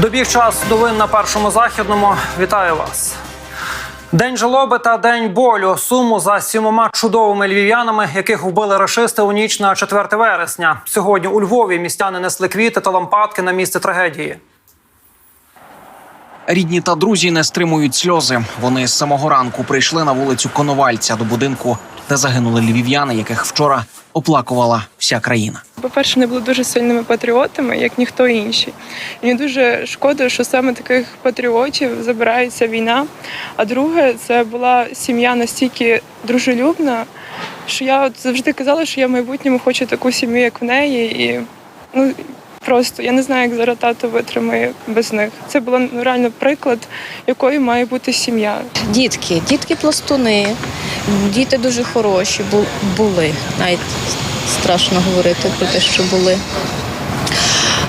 Добіг час новин на першому західному. Вітаю вас. День жалоби та день болю. Суму за сімома чудовими львів'янами, яких вбили рашисти у ніч на 4 вересня. Сьогодні у Львові містяни несли квіти та лампадки на місце трагедії. Рідні та друзі не стримують сльози. Вони з самого ранку прийшли на вулицю Коновальця до будинку, де загинули львів'яни, яких вчора оплакувала вся країна. По-перше, вони були дуже сильними патріотами, як ніхто інший. Мені дуже шкода, що саме таких патріотів забирається війна. А друге, це була сім'я настільки дружелюбна, що я от завжди казала, що я в майбутньому хочу таку сім'ю, як в неї. І ну просто я не знаю, як зараз тато витримає без них. Це було ну, реально приклад, якою має бути сім'я. Дітки, дітки пластуни, діти дуже хороші бу- були. Навіть страшно говорити про те, що були.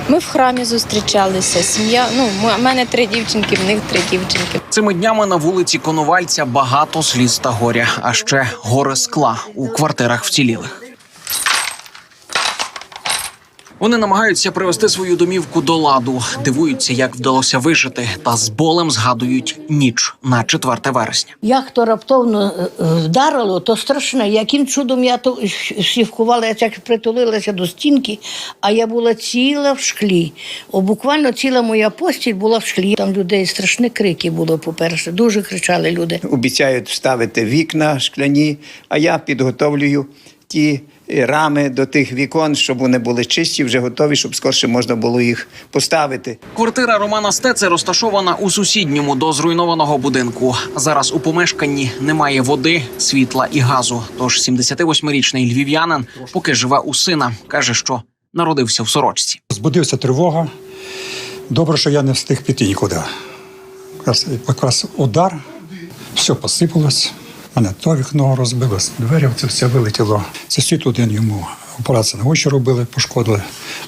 Ми в храмі зустрічалися. Сім'я. Ну, у мене три дівчинки, в них три дівчинки. Цими днями на вулиці Коновальця багато сліз та горя, а ще гори скла у квартирах вцілілих. Вони намагаються привести свою домівку до ладу, дивуються, як вдалося вижити, та з болем згадують ніч на 4 вересня. Як то раптовно е, е, вдарило, то страшне. Яким чудом я то сівкувала, я так притулилася до стінки, а я була ціла в шклі. О, буквально ціла моя постіль була в шклі. Там людей страшні крики було, по-перше. Дуже кричали люди. обіцяють вставити вікна шкляні, а я підготовлюю ті рами до тих вікон, щоб вони були чисті, вже готові, щоб скорше можна було їх поставити. Квартира Романа Стеце розташована у сусідньому до зруйнованого будинку. Зараз у помешканні немає води, світла і газу. Тож 78-річний львів'янин поки живе у сина, каже, що народився в сорочці. Збудився тривога. Добре, що я не встиг піти нікуди. Якраз, якраз удар, все посипалось. Мене то вікно розбилось, двері це все вилетіло. Сусід один йому операцію на очі робили, пошкодили.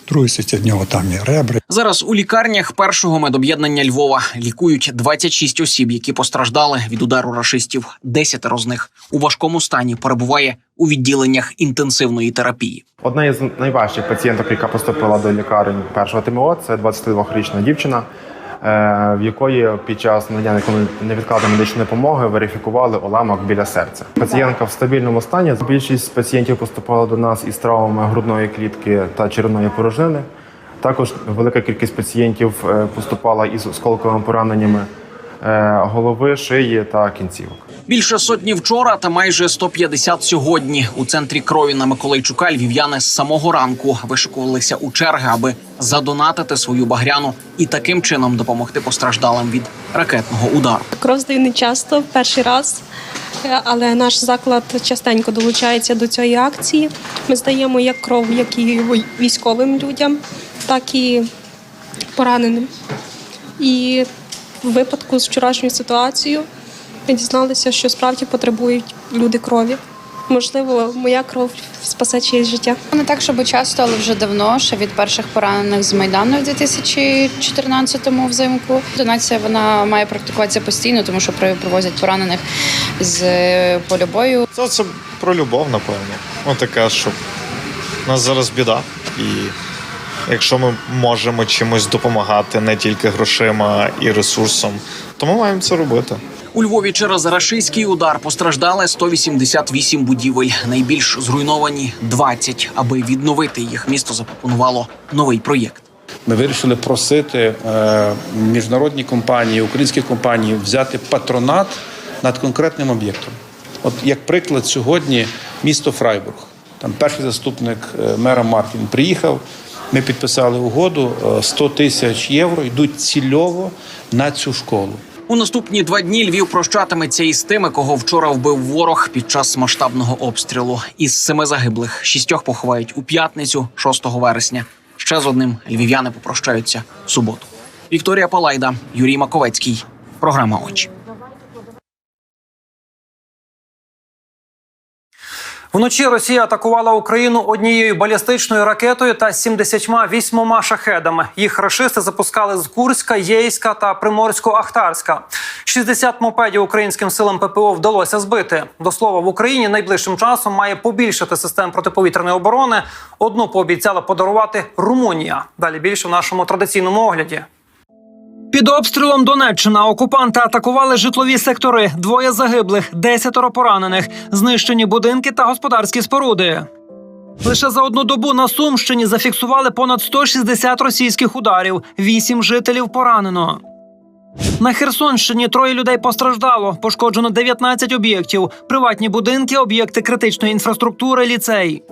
Другий сусід в нього там є ребри. Зараз у лікарнях першого медоб'єднання Львова лікують 26 осіб, які постраждали від удару рашистів. Десятеро з них у важкому стані перебуває у відділеннях інтенсивної терапії. Одна із найважчих пацієнток, яка поступила до лікарень першого ТМО, це 22-річна дівчина, в якої під час надання невідкладної медичної допомоги верифікували уламок біля серця. Пацієнтка в стабільному стані. Більшість пацієнтів поступала до нас із травмами грудної клітки та черевної порожнини. Також велика кількість пацієнтів е, поступала із осколковими пораненнями е, голови, шиї та кінцівок. Більше сотні вчора та майже 150 сьогодні. У центрі крові на Миколайчука львів'яни з самого ранку вишикувалися у черги, аби задонатити свою багряну і таким чином допомогти постраждалим від ракетного удару. Кров здаю не часто, перший раз, Е, але наш заклад частенько долучається до цієї акції. Ми здаємо як кров, як і військовим людям, так і пораненим. І випадку з вчорашньою ситуацією ми дізналися, що справді потребують люди крові. Можливо, моя кров спасе чиєсь життя. Не так, щоб часто, але вже давно, ще від перших поранених з Майдану в 2014-му взимку. Донація вона має практикуватися постійно, тому що при- привозять поранених з е, полю бою. Це, це про любов, напевно. Ну, така, що у нас зараз біда. І якщо ми можемо чимось допомагати не тільки грошима і ресурсом, то ми маємо це робити. У Львові через рашистський удар постраждали 188 будівель. Найбільш зруйновані 20. Аби відновити їх, місто запропонувало новий проєкт. Ми вирішили просити е, міжнародні компанії, українські компанії взяти патронат над конкретним об'єктом. От як приклад, сьогодні місто Фрайбург. Там перший заступник е, мера Маркін приїхав. Ми підписали угоду е, 100 тисяч євро йдуть цільово на цю школу. У наступні два дні Львів прощатиметься із тими, кого вчора вбив ворог під час масштабного обстрілу. Із семи загиблих шістьох поховають у п'ятницю, 6 вересня. Ще з одним львів'яни попрощаються в суботу. Вікторія Палайда, Юрій Маковецький. Програма очі. Вночі Росія атакувала Україну однією балістичною ракетою та 78 шахедами. Їх рашисти запускали з Курська, Єйська та Приморсько-Ахтарська. 60 мопедів українським силам ППО вдалося збити. До слова, в Україні найближчим часом має побільшити систем протиповітряної оборони. Одну пообіцяла подарувати Румунія. Далі більше в нашому традиційному огляді. Під обстрілом Донеччина окупанти атакували житлові сектори. Двоє загиблих, десятеро поранених, знищені будинки та господарські споруди. Лише за одну добу на Сумщині зафіксували понад 160 російських ударів. Вісім жителів поранено. На Херсонщині троє людей постраждало. Пошкоджено 19 об'єктів: приватні будинки, об'єкти критичної інфраструктури, ліцей.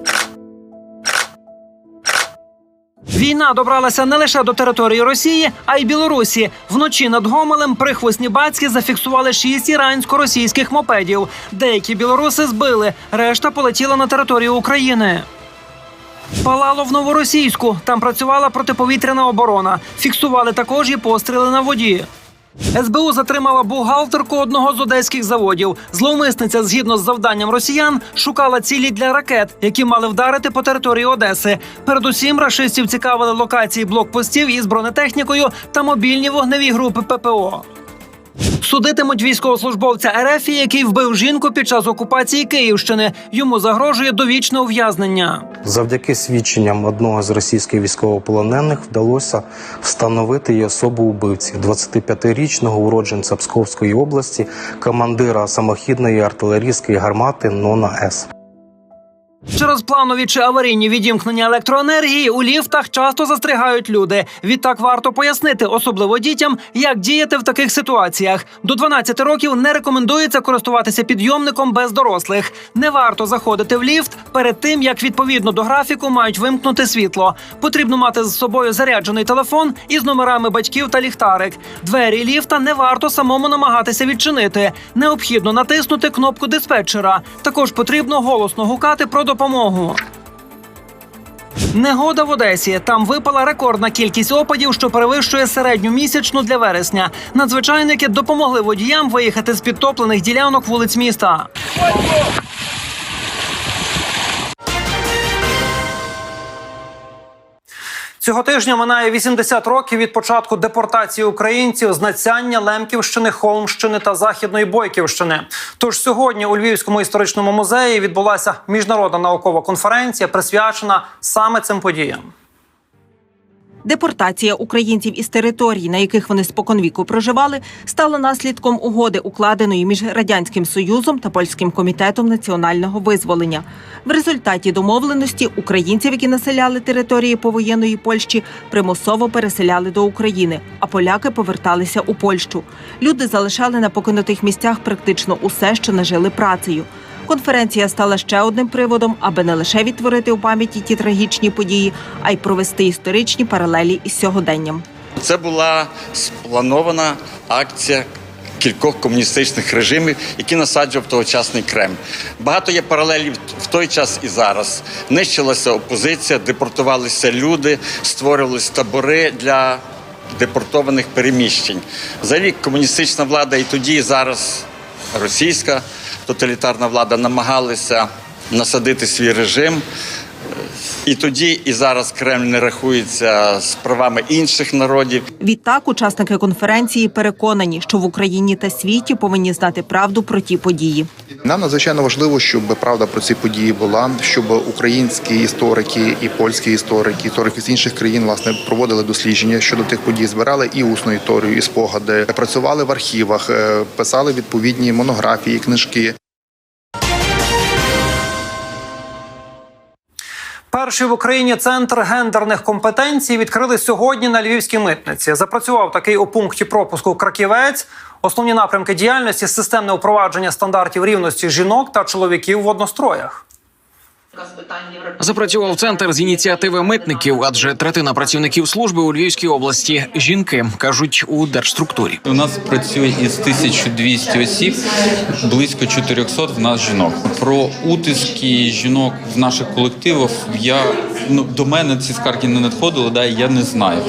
Війна добралася не лише до території Росії, а й Білорусі. Вночі над Гомелем прихвостні бацькі зафіксували шість ірансько-російських мопедів. Деякі білоруси збили, решта полетіла на територію України. Палало в новоросійську. Там працювала протиповітряна оборона. Фіксували також і постріли на воді. СБУ затримала бухгалтерку одного з одеських заводів. Зловмисниця, згідно з завданням росіян, шукала цілі для ракет, які мали вдарити по території Одеси. Передусім, рашистів цікавили локації блокпостів із бронетехнікою та мобільні вогневі групи ППО. Судитимуть військовослужбовця РФ, який вбив жінку під час окупації Київщини. Йому загрожує довічне ув'язнення. Завдяки свідченням одного з російських військовополонених вдалося встановити і особу убивці 25-річного уродженця Псковської області, командира самохідної артилерійської гармати Нона С. Через планові чи аварійні відімкнення електроенергії у ліфтах часто застрягають люди. Відтак варто пояснити, особливо дітям, як діяти в таких ситуаціях. До 12 років не рекомендується користуватися підйомником без дорослих. Не варто заходити в ліфт перед тим, як відповідно до графіку мають вимкнути світло. Потрібно мати з собою заряджений телефон із номерами батьків та ліхтарик. Двері ліфта не варто самому намагатися відчинити. Необхідно натиснути кнопку диспетчера. Також потрібно голосно гукати про допомогу. Негода в Одесі. Там випала рекордна кількість опадів, що перевищує середню місячну для вересня. Надзвичайники допомогли водіям виїхати з підтоплених ділянок вулиць міста. Цього тижня минає 80 років від початку депортації українців з Нацяння, Лемківщини, Холмщини та Західної Бойківщини. Тож сьогодні у Львівському історичному музеї відбулася міжнародна наукова конференція, присвячена саме цим подіям. Депортація українців із територій, на яких вони споконвіку проживали, стала наслідком угоди, укладеної між радянським союзом та польським комітетом національного визволення. В результаті домовленості українців, які населяли території повоєнної Польщі, примусово переселяли до України, а поляки поверталися у Польщу. Люди залишали на покинутих місцях практично усе, що нажили працею. Конференція стала ще одним приводом, аби не лише відтворити у пам'яті ті трагічні події, а й провести історичні паралелі із сьогоденням. Це була спланована акція кількох комуністичних режимів, які насаджував тогочасний Кремль. Багато є паралелів в той час і зараз. Нищилася опозиція, депортувалися люди, створювалися табори для депортованих переміщень. Взагалі, комуністична влада і тоді, і зараз російська тоталітарна влада намагалися насадити свій режим. І тоді, і зараз Кремль не рахується з правами інших народів. Відтак, учасники конференції переконані, що в Україні та світі повинні знати правду про ті події. Нам надзвичайно важливо, щоб правда про ці події була, щоб українські історики і польські історики, історики з інших країн власне проводили дослідження щодо тих подій, збирали і усну історію, і спогади, працювали в архівах, е, писали відповідні монографії, книжки. Перший в Україні центр гендерних компетенцій відкрили сьогодні на львівській митниці. Запрацював такий у пункті пропуску Краківець. Основні напрямки діяльності системне впровадження стандартів рівності жінок та чоловіків в одностроях. Запрацював центр з ініціативи митників, адже третина працівників служби у Львівській області жінки кажуть у держструктурі. У нас працює із 1200 осіб, близько 400 в нас жінок. Про утиски жінок в наших колективах я ну до мене ці скарги не надходили, да я не знаю.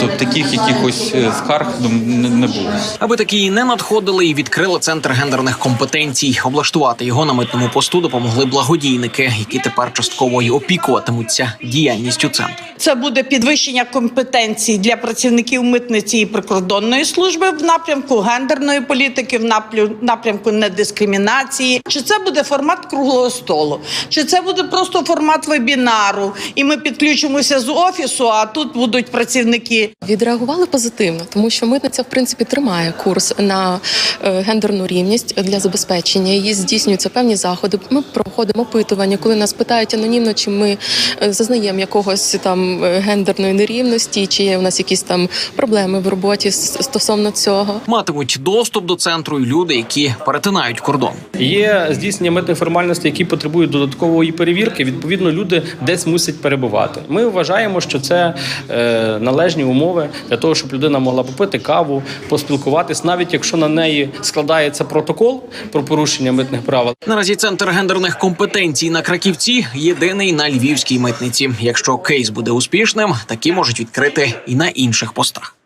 Тобто таких якихось е, скарг ну, не, не було. Аби такі не надходили і відкрили центр гендерних компетенцій. Облаштувати його на митному посту допомогли благодійники, які тепер частково й опікуватимуться діяльністю центру. Це буде підвищення компетенцій для працівників митниці і прикордонної служби в напрямку гендерної політики, в наплю- напрямку недискримінації. Чи це буде формат круглого столу, чи це буде просто формат вебінару, і ми підключимося з офісу, а тут будуть працівники. Відреагували позитивно, тому що митниця в принципі тримає курс на е, гендерну рівність для забезпечення. Її здійснюються певні заходи. Ми проходимо опитування, коли нас питають анонімно, чи ми е, зазнаємо якогось там е, гендерної нерівності, чи є в нас якісь там проблеми в роботі стосовно цього. Матимуть доступ до центру й люди, які перетинають кордон. Є здійснення митних формальностей, які потребують додаткової перевірки. Відповідно, люди десь мусять перебувати. Ми вважаємо, що це е, належні умови для того, щоб людина могла попити каву, поспілкуватись, навіть якщо на неї складається протокол про порушення митних правил. Наразі центр гендерних компетенцій на Краківці єдиний на львівській митниці. Якщо кейс буде успішним, такі можуть відкрити і на інших постах.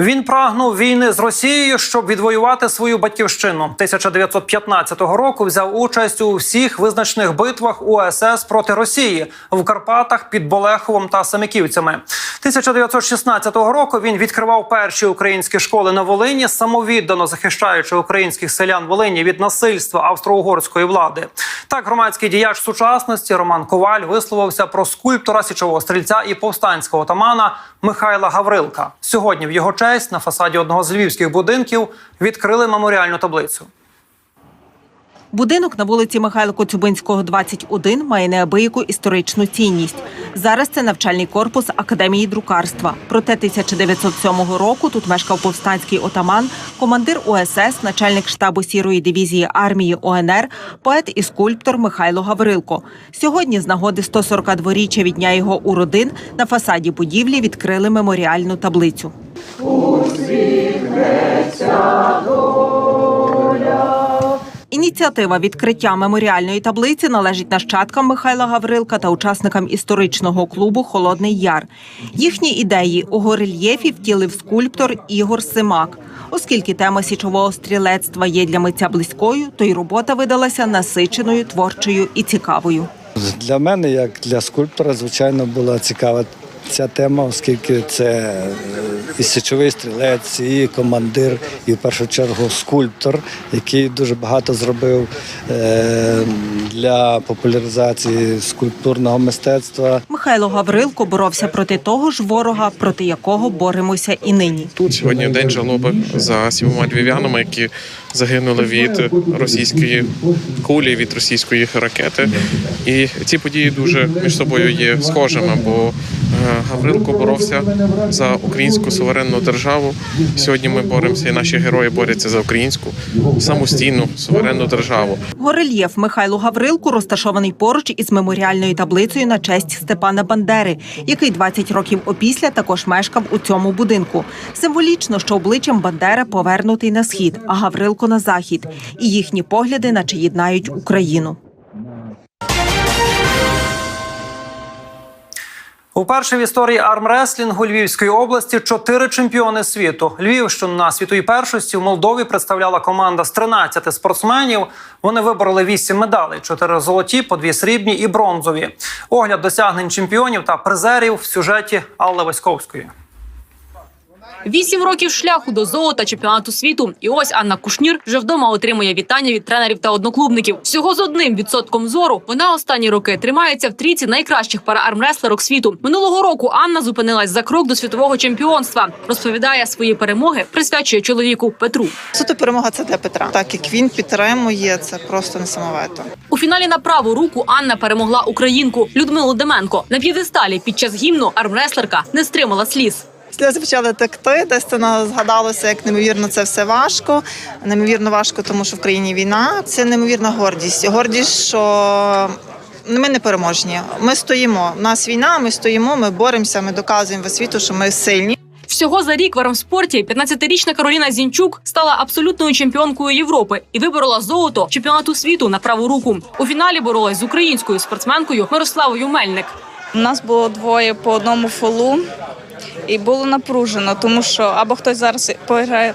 Він прагнув війни з Росією, щоб відвоювати свою батьківщину. 1915 року взяв участь у всіх визначених битвах УСС проти Росії в Карпатах під Болеховом та Самиківцями. 1916 року він відкривав перші українські школи на Волині, самовіддано захищаючи українських селян Волині від насильства австро-угорської влади. Так, громадський діяч сучасності Роман Коваль висловився про скульптора січового стрільця і повстанського отамана Михайла Гаврилка. Сьогодні в його честь на фасаді одного з львівських будинків відкрили меморіальну таблицю. Будинок на вулиці Михайла Коцюбинського, 21, має неабияку історичну цінність. Зараз це навчальний корпус Академії друкарства. Проте 1907 року тут мешкав повстанський отаман, командир УСС, начальник штабу сірої дивізії армії ОНР, поет і скульптор Михайло Гаврилко. Сьогодні, з нагоди 142-річчя від дня його уродин, на фасаді будівлі відкрили меморіальну таблицю. Ініціатива відкриття меморіальної таблиці належить нащадкам Михайла Гаврилка та учасникам історичного клубу Холодний Яр. Їхні ідеї у горельєфі втілив скульптор Ігор Симак. Оскільки тема січового стрілецтва є для митця близькою, то й робота видалася насиченою, творчою і цікавою. Для мене, як для скульптора, звичайно, була цікава ця тема, оскільки це е, і січовий стрілець, і командир, і в першу чергу скульптор, який дуже багато зробив е, для популяризації скульптурного мистецтва. Михайло Гаврилко боровся проти того ж ворога, проти якого боремося і нині. Тут сьогодні день жалоби за сімома львів'янами, які загинули від російської кулі, від російської ракети. І ці події дуже між собою є схожими, бо Гаврилко боровся за українську суверенну державу. Сьогодні ми боремося, і наші герої борються за українську самостійну суверенну державу. Горельєф Михайло Гаврилку розташований поруч із меморіальною таблицею на честь Степана Бандери, який 20 років опісля також мешкав у цьому будинку. Символічно, що обличчям Бандера повернутий на схід, а Гаврилко на захід, і їхні погляди, наче єднають Україну. Уперше в історії армреслінгу Львівської області чотири чемпіони світу. Львівщину на світовій першості в Молдові представляла команда з 13 спортсменів. Вони вибороли 8 медалей: 4 золоті, по 2 срібні і бронзові. Огляд досягнень чемпіонів та призерів в сюжеті Алли Васьковської. Вісім років шляху до золота чемпіонату світу. І ось Анна Кушнір вже вдома отримує вітання від тренерів та одноклубників. Всього з одним відсотком зору вона останні роки тримається в трійці найкращих параармреслерок світу. Минулого року Анна зупинилась за крок до світового чемпіонства. Розповідає свої перемоги, присвячує чоловіку Петру. Суто перемога це для Петра. Так як він підтримує, це просто несамовито. У фіналі на праву руку Анна перемогла українку Людмилу Деменко. На п'єдесталі під час гімну армреслерка не стримала сліз. Сльози почали текти, десь це згадалося, як неймовірно це все важко. Неймовірно важко, тому що в країні війна. Це неймовірна гордість. Гордість, що ми не переможні. Ми стоїмо. У нас війна, ми стоїмо, ми боремося, ми доказуємо світу, що ми сильні. Всього за рік в армспорті 15-річна Кароліна Зінчук стала абсолютною чемпіонкою Європи і виборола золото чемпіонату світу на праву руку. У фіналі боролась з українською спортсменкою Мирославою Мельник. У нас було двоє по одному фолу. І було напружено, тому що або хтось зараз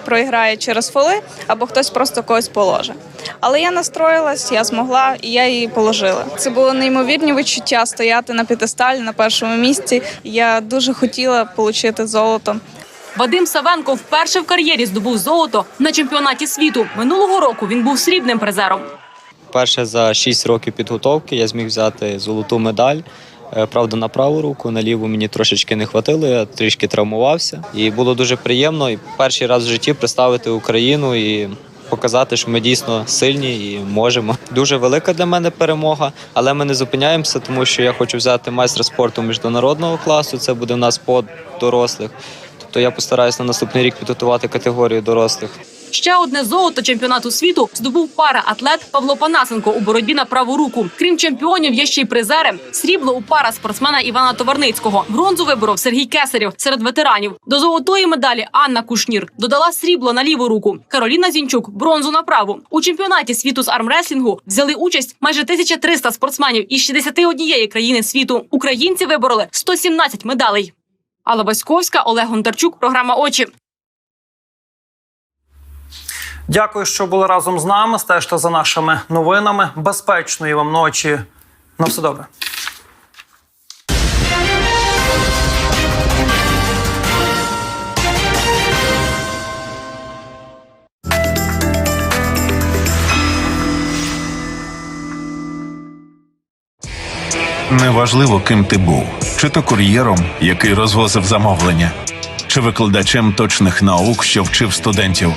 проіграє через фоли, або хтось просто когось положе. Але я настроїлась, я змогла і я її положила. Це було неймовірні відчуття стояти на п'ятисталі на першому місці. Я дуже хотіла отримати золото. Вадим Савенко вперше в кар'єрі здобув золото на чемпіонаті світу. Минулого року він був срібним призером. Перше за 6 років підготовки я зміг взяти золоту медаль. Е, Правда, на праву руку, на ліву мені трошечки не хватило, я трішки травмувався. І було дуже приємно і перший раз в житті представити Україну і показати, що ми дійсно сильні і можемо. Дуже велика для мене перемога, але ми не зупиняємося, тому що я хочу взяти майстра спорту міжнародного класу. Це буде у нас по дорослих. Тобто я постараюся на наступний рік підготувати категорію дорослих. Ще одне золото чемпіонату світу здобув пара-атлет Павло Панасенко у боротьбі на праву руку. Крім чемпіонів, є ще й призери. Срібло у пара спортсмена Івана Товарницького. Бронзу виборов Сергій Кесарєв серед ветеранів. До золотої медалі Анна Кушнір додала срібло на ліву руку. Кароліна Зінчук бронзу на праву. У чемпіонаті світу з армреслінгу взяли участь майже 1300 спортсменів із 61 країни світу. Українці вибороли 117 медалей. Алла Баськовська, Олег Гонтарчук. Програма Очі. Дякую, що були разом з нами. Стежте за нашими новинами. Безпечної вам ночі. На все добре. Неважливо, ким ти був, чи то кур'єром, який розвозив замовлення, чи викладачем точних наук, що вчив студентів.